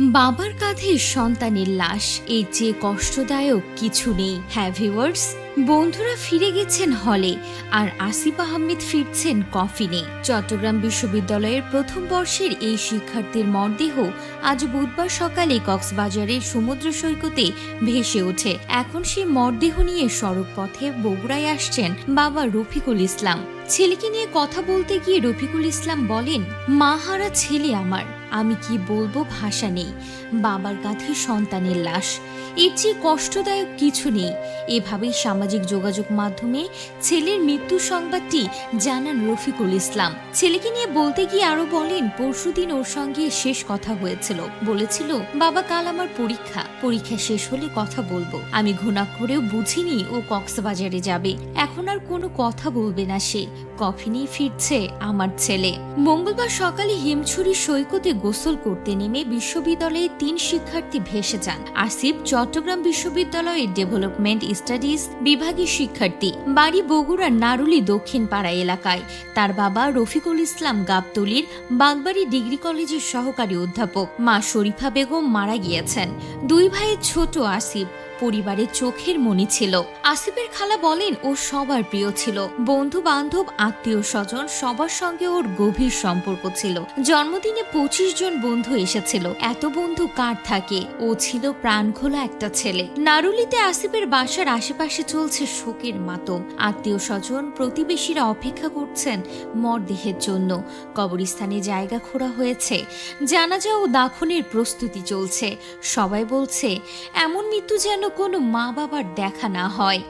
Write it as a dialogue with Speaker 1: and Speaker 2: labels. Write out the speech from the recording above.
Speaker 1: বাবার কাঁধে সন্তানের লাশ, এর চেয়ে কষ্টদায়ক কিছু নেই। হ্যাঁ ভিউয়ার্স, বন্ধুরা ফিরে গেছেন হলে, আর আসিফ আহমেদ ফিরছেন কফিনে। চট্টগ্রাম বিশ্ববিদ্যালয়ের প্রথম বর্ষের এই শিক্ষার্থীর মরদেহ আজ বুধবার সকালে কক্সবাজারের সমুদ্র সৈকতে ভেসে ওঠে। এখন সেই মরদেহ নিয়ে সড়ক পথে বগুড়ায় আসছেন বাবা রফিকুল ইসলাম। ছেলেকে নিয়ে কথা বলতে গিয়ে রফিকুল ইসলাম বলেন, মা হারা ছেলে আমার। আমি কি বলব ভাষা নেই। বাবার কাঁধে সন্তানের লাশ। এর চেয়ে কষ্টদায়ক কিছু নেই। এভাবেই সামাজিক যোগাযোগ মাধ্যমে ছেলের মৃত্যু সংবাদটি জানান রফিকুল ইসলাম। ছেলেকে নিয়ে বলতে গিয়ে আরও বলেন, পরশুদিন ওর সঙ্গে শেষ কথা হয়েছিল। বলেছিল, বাবা, কাল আমার পরীক্ষা। পরীক্ষা শেষ হলে কথা বলব। আমি ঘুণা করেও বুঝিনি ও কক্সবাজারে যাবে। এখন আর কোনো কথা বলবে না সে। কফি নিয়ে ফিরছে আমার ছেলে। মঙ্গলবার সকালে হিমছড়ি সৈকতে গোসল করতে নেমে বিশ্ববিদ্যালয়ে তিন শিক্ষার্থী ভেসে যান। আসিফ চট্টগ্রাম বিশ্ববিদ্যালয়ের ডেভেলপমেন্ট স্টাডিজ বিভাগের শিক্ষার্থী। বাড়ি বগুড়ার নারুলি দক্ষিণ পাড়া এলাকায়। তার বাবা রফিকুল ইসলাম গাবতলির বাগবাড়ি ডিগ্রি কলেজের সহকারী অধ্যাপক। মা শরীফা বেগম মারা গিয়েছেন। দুই ভাইয়ের ছোট আসিফ পরিবারের চোখের মনি ছিল। আসিফের খালা বলেন ও সবার প্রিয় ছিল। বন্ধু বান্ধব আত্মীয় স্বজন সবার সঙ্গে ওর গভীর সম্পর্ক ছিল। জন্মদিনে পঁচিশ জন বন্ধু এসেছিল। এত বন্ধু কার থাকে? ও ছিল প্রাণখোলা একটা ছেলে। নারুলিতে আসিফের বাসার আশেপাশে চলছে শোকের মাতম। আত্মীয় স্বজন প্রতিবেশীরা অপেক্ষা করছেন মরদেহের জন্য। কবরস্থানে জায়গা খোঁড়া হয়েছে। জানাজা ও দাফনের প্রস্তুতি চলছে। সবাই বলছে, এমন মৃত্যু যেন কোনো মা বাবার দেখা না হয়।